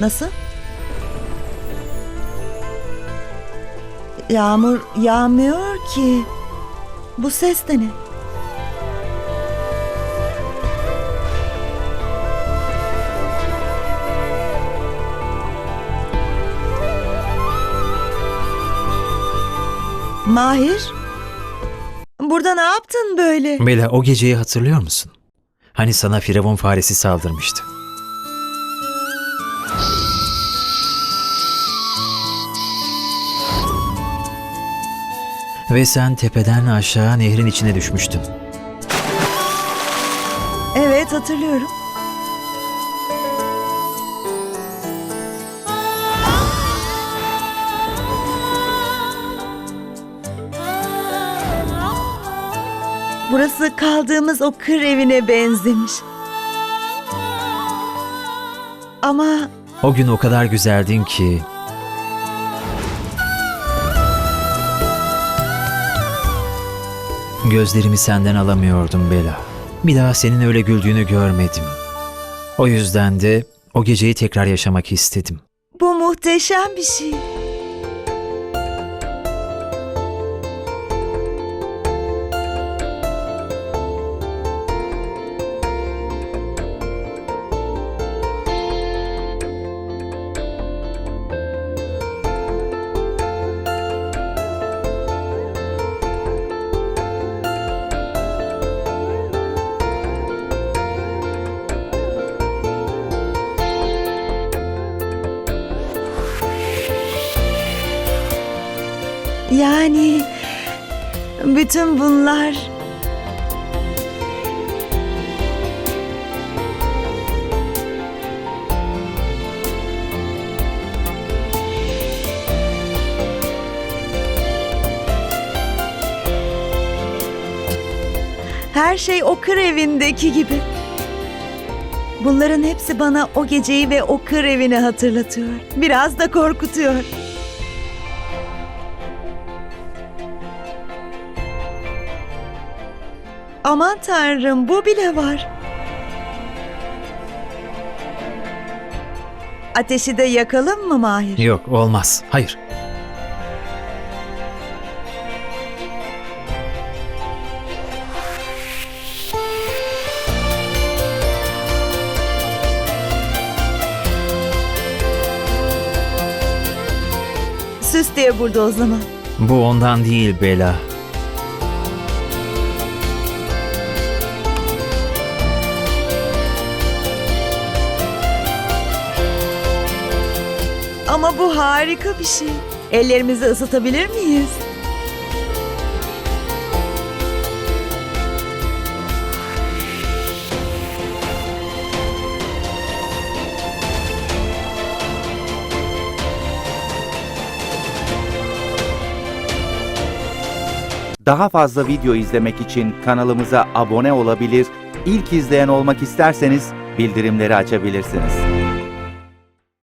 Nasıl? Yağmur yağmıyor ki. Bu ses de ne? Mahir? Burada ne yaptın böyle? Bela o geceyi hatırlıyor musun? Hani sana firavun faresi saldırmıştı. Ve sen tepeden aşağı nehrin içine düşmüştün. Evet hatırlıyorum. Burası kaldığımız o kır evine benzemiş. Ama O gün o kadar güzeldin ki Gözlerimi senden alamıyordum Bela. Bir daha senin öyle güldüğünü görmedim. O yüzden de o geceyi tekrar yaşamak istedim. bu muhteşem bir şey. Yani bütün bunlar Her şey o kır evindeki gibi. Bunların hepsi bana o geceyi ve o kır evini hatırlatıyor. Biraz da korkutuyor. Aman tanrım bu bile var. Ateşi de yakalım mı Mahir? Yok olmaz. Hayır. Süs diye burada o zaman. Bu ondan değil Bela. Ama bu harika bir şey. Ellerimizi ısıtabilir miyiz? Daha fazla video izlemek için kanalımıza abone olabilir, ilk izleyen olmak isterseniz bildirimleri açabilirsiniz.